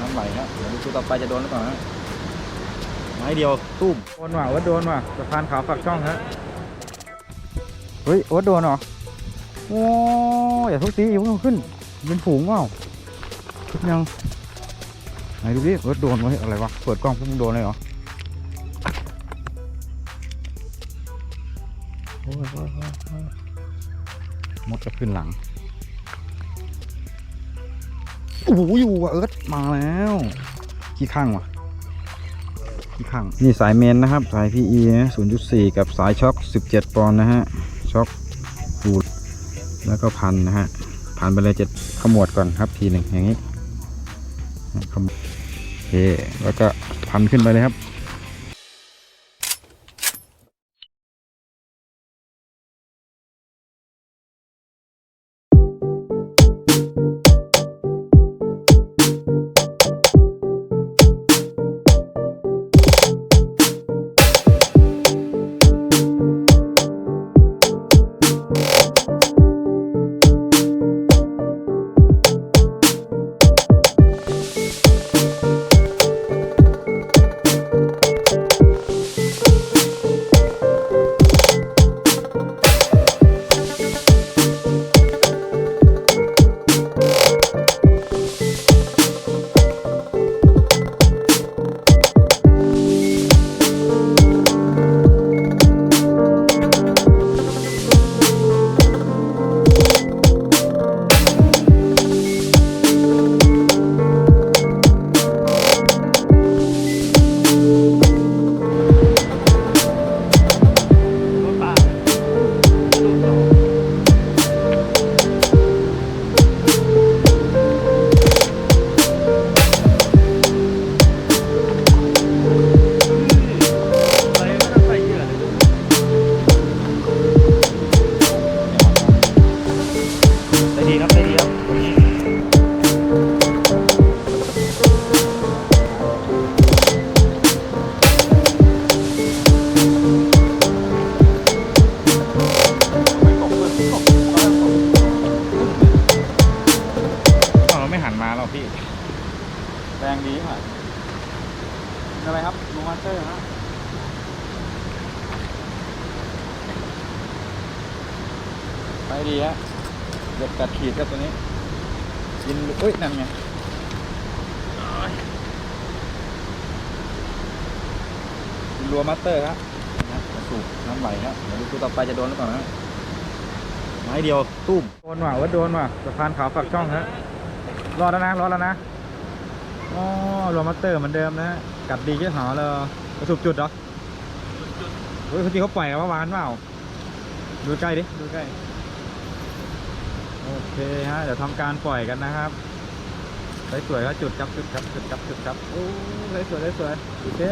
น้ำไหลครับเดี๋ยวดูตัวต่อไปจะโดนหรือเปล่าฮะไม้เดียวตุ้มโดนว่ะว่าโดนว่ะสะพานขาวฝักช่องฮะเฮ้ยว่าโดนเหรอโอ้ยอย่าทุกทีอย่าเพิ่งเอาขึ้นเป็นฝูงเปล่าขึ้นยังไหนดูดิว่าโดนวะเฮ้ยอะไรวะเปิดกล้องเพิ่งโดนเลยเหรอโอ้ยโอ้ยโอ้ยโอ้ยมดจะขึ้นหลัง โอ้โหอยู่ว่ะเอิร์ธมาแล้วขี้ข้างว่ะขี้ข้างนี่สายเมนนะครับ สาย PE นะ0.4กับสายช็อค17ปอนด์นะฮะช็อคฟูดแล้วก็พันนะฮะผ่านไปเลยเจ็ดขมวดก่อนครับทีหนึ่งอย่างนี้ขมวดโอเคแล้วก็พันขึ้นไปเลยครับ มาหรอกพี่ แรงดีค่ะอะไรครับโนมาสเตอร์ฮะไปดีฮะเด็ดกัดขีดครับตัวนี้กินเอ้ยนั่นไงรัวมาสเตอร์ครับนะกระสูบน้ำไหลครับเดี๋ยวดูต่อไปจะโดนหรือเปล่านะไม้เดียวตุ้มโดนว่ะว่าโดนว่ะสะพานขาวฝักช่องฮะ รอดแล้วนะรอดแล้วนะอ๋อรัวมาสเตอร์เหมือนเดิมนะฮะกัดดีแค่หอเลยกระสูบจุดเหรอเฮ้ยคนที่เขาปล่อยกันเมื่อวานเปล่าดูใกล้ดิดูใกล้โอเคฮะเดี๋ยวทำการปล่อยกันนะครับสวยๆก็จุดครับจุดครับจุดครับจุดครับโอ้สวยๆสวยๆโอเค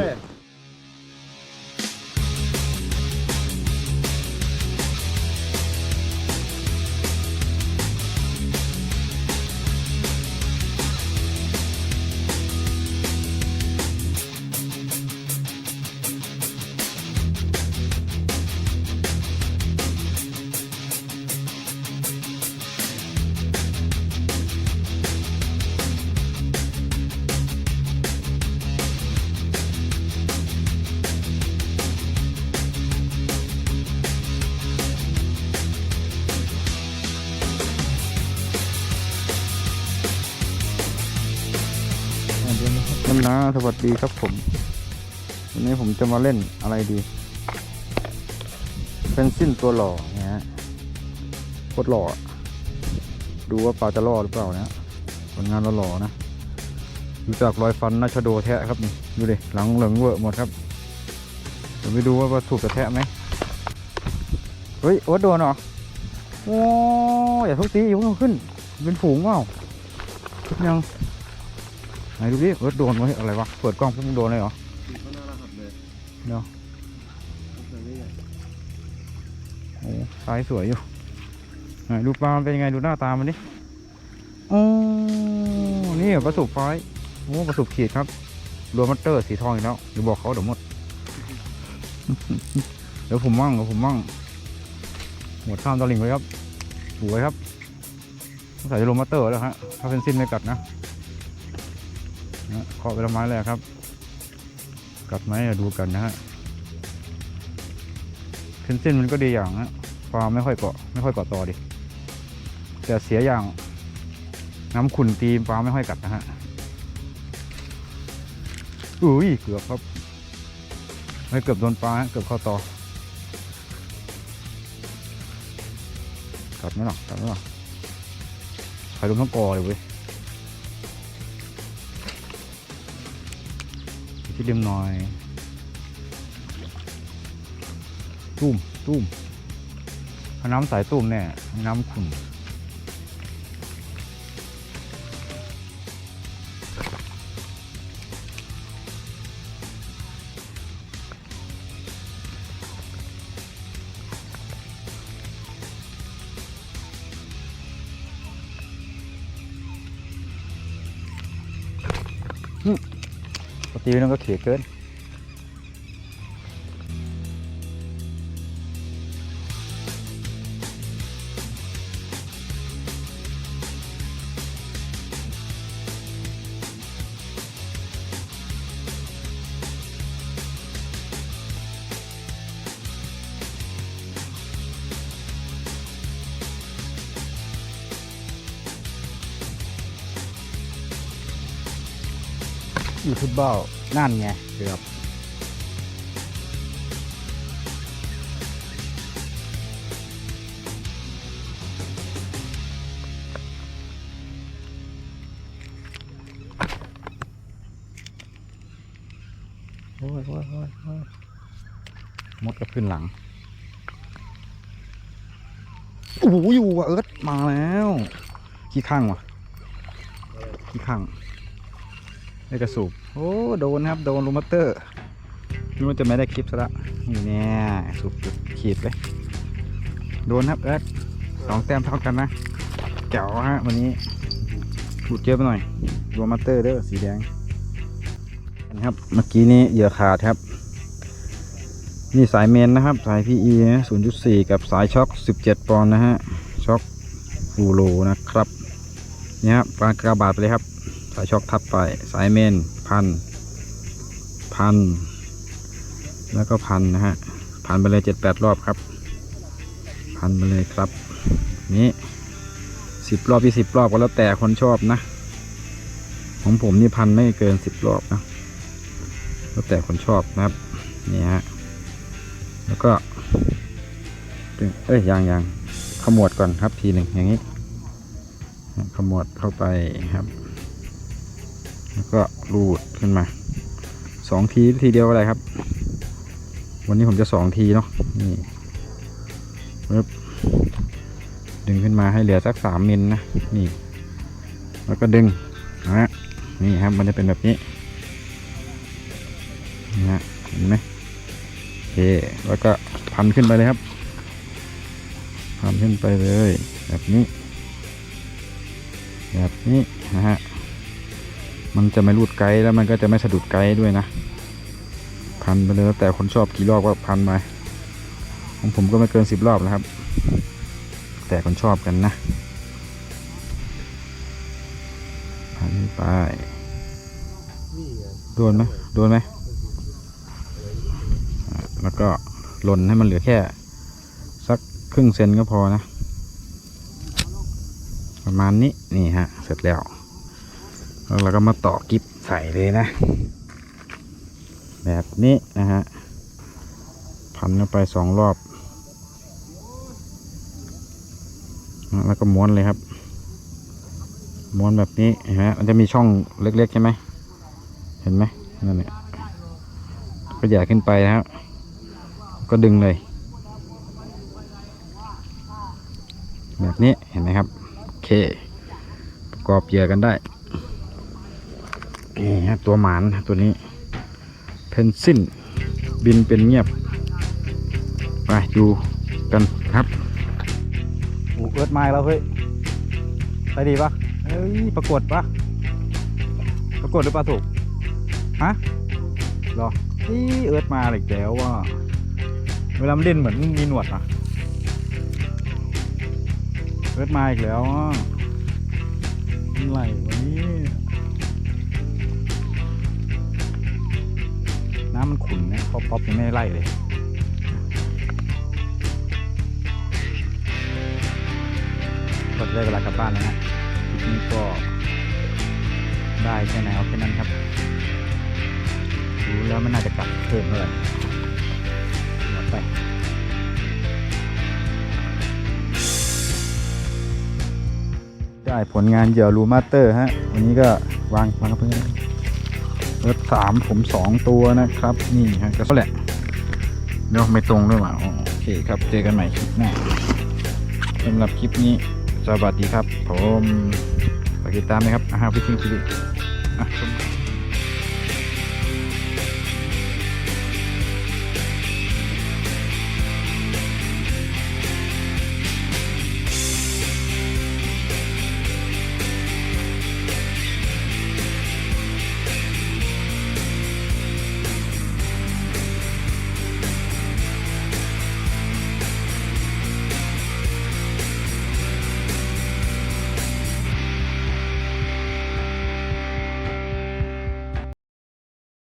น้ำนาสวัสดีครับผม วันนี้ผมจะมาเล่นอะไรดีเป็นสิ้นตัวหล่อเนี่ยฮะโคตรหล่อ ดูว่าปลาจะล่อหรือเปล่านะผลงานเราหล่อนะดูจากรอยฟันน่าชโดแทะครับนี่ดูดิหลังเหลืองเวอะหมดครับเดี๋ยวไปดูว่าปลาถูกจะแทะไหมเฮ้ยโอ๊ตโดนเหรอโอ้ยอย่าทุกทีอยู่เงาขึ้น เป็นฝูงเปล่ายัง ไหนดูดิเอิร์ธโดนวะเฮ้ยอะไรวะ เปิดกล้องเพิ่งโดนเลยเหรอเน่ารักเลยเดี๋ยวตัวนี้ใหญ่โอ้สายสวยอยู่ ไหนดูปลาเป็นยังไงดูหน้าตามันดิโอ้นี่เหรอปลาสูบไฟโอ้ปลาสูบขีดครับรวมมัตเตอร์สีทองอีกแล้วเดี๋ยวบอกเขาเดี๋ยวหมด เดี๋ยวผมมั่งเดี๋ยวผมมั่งหมดข้ามตะลิงไว้ครับสวยครับสงสัยจะรวมมัตเตอร์แล้วฮะถ้าเป็นสิ้นไม่กัดนะ นะเคาะไปละไม้แล้วครับ กัดไหมดูกันนะฮะเส้นเส้นมันก็ดีอย่างนะปลาไม่ค่อยเกาะไม่ค่อยเกาะต่อดิแต่เสียอย่างน้ำขุ่นตีปลาไม่ค่อยกัดนะฮะอุ้ยเกือบครับไม่เกือบโดนปลาเกือบเข้าต่อกัดไหมหรอกัดไหมหรอใครลงทั้งกอเลยเว้ย ที่ริมหน่อยตุ้มตุ้มน้ำใสายตุ้มแน่น้ำขุ่น ปกตินั่นก็เขียเกิน ยูทูบเบอร์นั่นไงเกือบโอ้ยโอ้ยโอ้ยโอ้ยมดก็ขึ้นหลังโอ้โหอยู่ว่ะเอิร์ธมาแล้วขี้ข้างว่ะขี้ข้าง ได้กระสูบโอ้โดนครับโดนลูมัตเตอร์นี่มันจะไม่ได้คลิปซะละนี่เนี่ยสูบจุดขีดเลยโดนครับเอิร์ธสองแต้มเท่ากันนะเจ๋วฮะวันนี้หลุดเยอะไปหน่อยลูมัตเตอร์เด้อสีแดงนะครับเมื่อกี้นี้เหยื่อขาดครับ นี่สายเมนนะครับ สาย PE นะ0.4กับสายช็อค17ปอนด์นะฮะช็อคฟูโลนะครับเนี่ยครับปลากระบาดไปเลยครับ สายช็อคทับไป สายเมนพัน พัน แล้วก็พันนะฮะ พันไปเลยเจ็ดแปดรอบครับ พันไปเลยครับ นี่สิบรอบยี่สิบรอบก็แล้วแต่คนชอบนะ ของผมนี่พันไม่เกินสิบรอบนะ แล้วแต่คนชอบนะครับ นี่ฮะ แล้วก็เอ้ยยังยังขมวดก่อนครับทีหนึ่งอย่างนี้ขมวดเข้าไปครับ แล้วก็รูดขึ้นมาสองทีทีเดียวอะไรครับ วันนี้ผมจะสองทีเนาะนี่ปึ๊บดึงขึ้นมาให้เหลือสักสามมิลนะนี่ แล้วก็ดึงนะนี่ครับมันจะเป็นแบบนี้นะฮะเห็นไหมโอเคแล้วก็พันขึ้นไปเลยครับพันขึ้นไปเลย แบบนี้ แบบนี้นะฮะ มันจะไม่รูดไกด์แล้วมันก็จะไม่สะดุดไกด์ด้วยนะ พันไปเลยแล้วแต่คนชอบกี่รอบก็พันไปของผมก็ไม่เกินสิบรอบนะครับ แต่คนชอบกันนะ พันไปโดนไหมโดนไหมแล้วก็หล่นให้มันเหลือแค่ สักครึ่งเซนก็พอนะ ประมาณนี้นี่ฮะ เสร็จแล้ว แล้วเราก็มาต่อกิฟใส่เลยนะ แบบนี้นะฮะ พันเข้าไปสองรอบ แล้วก็ม้วนเลยครับ ม้วนแบบนี้เห็นไหมมันจะมีช่องเล็กๆใช่ไหม เห็นไหมนั่นเนี่ยก็ใหญ่ขึ้นไปนะครับ ก็ดึงเลย แบบนี้เห็นไหมครับ โอเค ประกอบเหยื่อกันได้ นี่ฮะตัวหมานตัวนี้ เพนซินบินเป็นเงียบ ไปดูกันครับอ้เอิร์ดไม้แล้วเฮ้ยไปดีปะเอ้ยปรากฏปะปรากฏหรือปลาถูกฮะรอนี่เอิร์ดมาอีกแล้วว่ะเวลามันเล่นเหมือนมีหนวดอะเอิร์ดมาอีกแล้วอะอะไรวันนี้ำมันขุ่นนะเพราะป๊อปยังไม่ไล่เลยก็จะได้เวลากลับบ้านแล้วนะคลิปนี้ก็ได้แค่ไหนเอาแค่นั้นครับดูแล้วไม่น่าจะกลับเพิ่มเท่าไหร่หมดไปได้ผลงานเหยื่อรูมาสเตอร์ฮะ วันนี้ก็วางวางกับเพื่อน สามผมสองตัวนะครับ นี่ฮะก็แหละเดี๋ยวไม่ตรงด้วยว่ะโอเคครับ เจอกันใหม่คลิปหน้าสำหรับคลิปนี้ สวัสดีครับ ผมฝากติดตามนะครับอาหารพิชิงชีวิตอะชม